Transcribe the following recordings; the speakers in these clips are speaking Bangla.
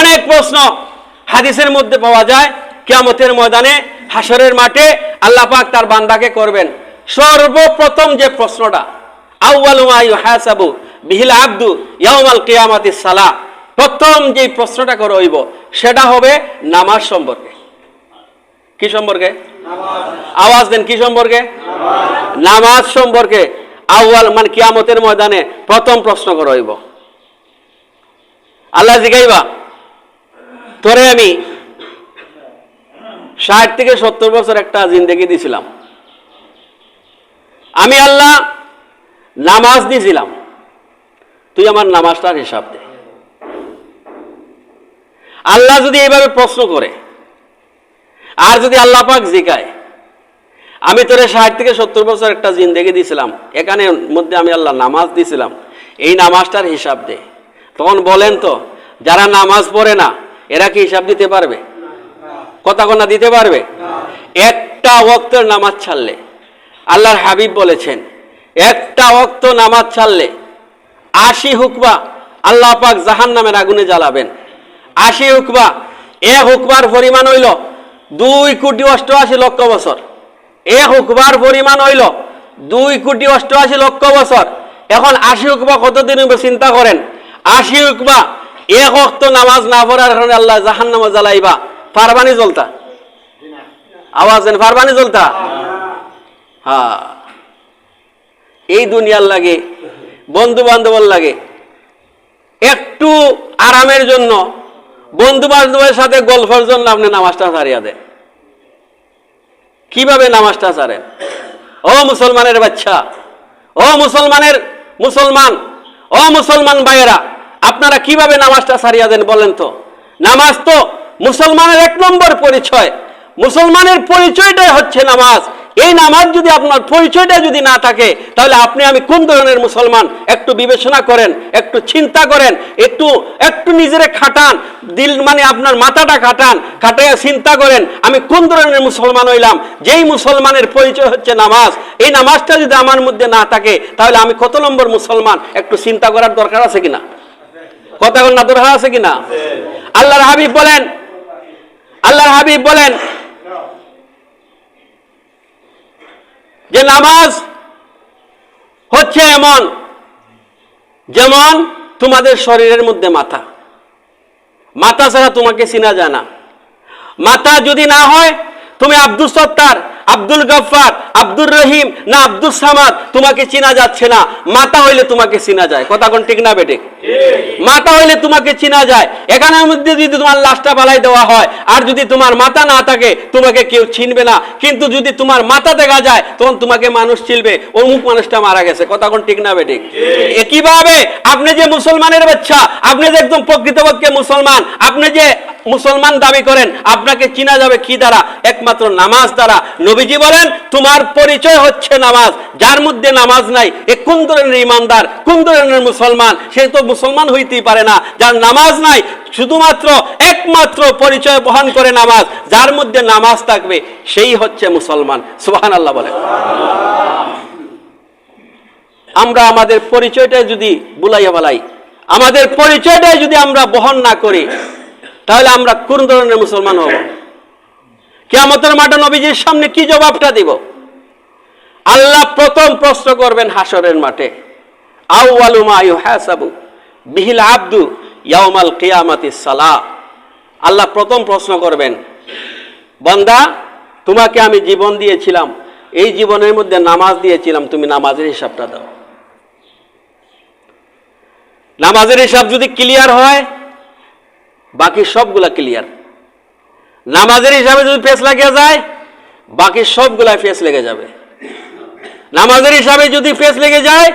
অনেক প্রশ্ন হাদিসের মধ্যে পাওয়া যায়। কিয়ামতের ময়দানে হাসরের মাঠে আল্লাহ পাক তার বান্দাকে করবেন। সর্বপ্রথম যে প্রশ্নটা ইউহাসাবু বিহিল আব্দু সালাহ প্রথম যে প্রশ্নটা করে হইব সেটা হবে নামাজ সম্পর্কে। কি সম্পর্কে? আওয়াজ দেন, কি সম্পর্কে? নামাজ সম্পর্কে। আউয়াল মানে কিয়ামতের ময়দানে প্রথম প্রশ্ন করা হইব আল্লাহ জিগাইবা। তোরে আমি ষাট থেকে সত্তর বছর একটা জিন্দগি দিছিলাম। আমি আল্লাহ নামাজ দিছিলাম। তুই আমার নামাজটার হিসাব দে। আল্লাহ যদি এইভাবে প্রশ্ন করে, আর যদি আল্লাহ পাক জিকায়, আমি তোরে ষাট থেকে সত্তর বছর একটা জিন্দেগি দিছিলাম। এখানে মধ্যে আমি আল্লাহ নামাজ দিছিলাম। এই নামাজটার হিসাব দে। তখন বলেন তো, যারা নামাজ পড়ে না এরা কি হিসাব দিতে পারবে? কথা কনা দিতে পারবে? একটা ওক্তের নামাজ ছাড়লে, আল্লাহর হাবিব বলেছেন, একটা ওক্ত নামাজ ছাড়লে আশি হুকবা আল্লাহ পাক জাহান নামের আগুনে জ্বালাবেন। আশি হুকবা এ হুকবার পরিমাণ হইল দুই কোটি অষ্টআশি লক্ষ বছর। এ হুকবার পরিমাণ হইল দুই কোটি অষ্টআশি লক্ষ বছর। এখন আশি হুকবা কতদিন চিন্তা করেন? আশি হুকবা এক অক্ত নামাজ না পড়ার কারণে আল্লাহ জাহান নামাজ জ্বালাইবা। পারবানি জ্বলতা? আওয়াজ দেন, পারবানি জ্বলতা? হ্যাঁ। এই দুনিয়ার লাগে বন্ধু বান্ধবের লাগে। একটু আরামের জন্য বন্ধু বান্ধবের সাথে গল্পের জন্য আপনি নামাজটা ছাড়িয়া দেন। কীভাবে নামাজটা ছাড়েন ও মুসলমানের বাচ্চা, ও মুসলমানের মুসলমান, ও মুসলমান ভাইয়েরা আপনারা কীভাবে নামাজটা ছাড়িয়া দেন বলেন তো? নামাজ তো মুসলমানের এক নম্বর পরিচয়। মুসলমানের পরিচয়টাই হচ্ছে নামাজ। এই নামাজ যদি আপনার পরিচয়টা যদি না থাকে, তাহলে আপনি আমি কোন ধরনের মুসলমান? একটু বিবেচনা করেন, একটু চিন্তা করেন, একটু একটু নিজেরে খাটান, দিল মানে আপনার মাথাটা খাটান, খাটাইয়া চিন্তা করেন, আমি কোন ধরনের মুসলমান হইলাম? যেই মুসলমানের পরিচয় হচ্ছে নামাজ। এই নামাজটা যদি আমার মধ্যে না থাকে, তাহলে আমি কত নম্বর মুসলমান? একটু চিন্তা করার দরকার আছে কিনা? কথা না দরকার আছে কিনা? আল্লাহর হাবিব বলেন, আল্লাহর হাবিব বলেন যে নামাজ হচ্ছে এমন যেমন তোমাদের শরীরের মধ্যে মাথা। মাথা ছাড়া তোমাকে চিনা যায় না। মাথা যদি না হয়, তুমি আব্দুল সত্তার আব্দুল গফফার, আব্দুর রহিম না আব্দুল সামাদ, তোমাকে চিনা যাচ্ছে না। মাথা হইলে তোমাকে চিনা যায়। কথা কোন ঠিক না বেটে? মাথা হইলে তোমাকে চিনা যায়। এখানের মধ্যে যদি তোমার লাশটা বালাই দেওয়া হয়, আর যদি তোমার মাথা না থাকে, তোমাকে কেউ চিনবে না। কিন্তু যদি তোমার মাথা দেখা যায়, তখন তোমাকে মানুষ চিনবে। অমুক মানুষটা মারা গেছে। কথা কোন ঠিক না বেটে? একইভাবে আপনি যে মুসলমানের বাচ্চা, আপনি যে একদম প্রকৃতপক্ষে মুসলমান, আপনি যে মুসলমান দাবি করেন, আপনাকে চিনা যাবে কি দ্বারা? একমাত্র নামাজ দ্বারা। নবীজি বলেন, তোমার পরিচয় হচ্ছে নামাজ। যার মধ্যে নামাজ নাই, এ কোন ধরনের ইমানদার, কোন ধরনের মুসলমান? সে তো মুসলমান হইতেই পারে না। যার নামাজ নাই, শুধুমাত্র একমাত্র পরিচয় বহন করে নামাজ। যার মধ্যে নামাজ থাকবে, সেই হচ্ছে মুসলমান। সুবাহান আল্লাহ বলেন। আমরা আমাদের পরিচয়টা যদি বুলাইয়া বলাই আমাদের পরিচয়টাই যদি আমরা বহন না করি তাহলে আমরা কোন ধরনের মুসলমান হব? কেয়ামতের মাঠে নবীজির সামনে কি জবাবটা দিব? আল্লাহ প্রথম প্রশ্ন করবেন হাসরের মাঠে বিহিল আব্দু ইয়াউমাল কিয়ামাতি সালাহ আল্লাহ প্রথম প্রশ্ন করবেন, বন্দা, তোমাকে আমি জীবন দিয়েছিলাম, এই জীবনের মধ্যে নামাজ দিয়েছিলাম, তুমি নামাজের হিসাবটা দাও। নামাজের হিসাব যদি ক্লিয়ার হয় বাকি সবগুলা ক্লিয়ার নামাজের হিসাবে যদি ফেস লাগিয়ে যায়, বাকি সবগুলা ফেস লেগে যাবে। নামাজের হিসাবে যদি ফেস লেগে যায়,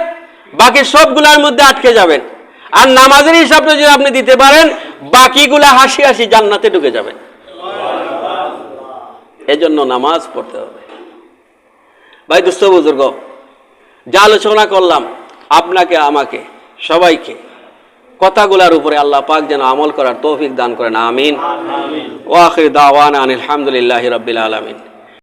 বাকি সবগুলার মধ্যে আটকে যাবেন আর নামাজের হিসাবটা যদি আপনি দিতে পারেন, বাকিগুলা হাসি হাসি জান্নাতে ঢুকে যাবেন এজন্য নামাজ পড়তে হবে। ভাই, দুস্থ বুজুর্গ, যা আলোচনা করলাম, আপনাকে, আমাকে, সবাইকে কথাগুলার উপরে আল্লাহ পাক যেন আমল করার তৌফিক দান করেন আমিন। ওয়াখির দাওয়ান আলহামদুলিল্লাহ রবিল আলমিন।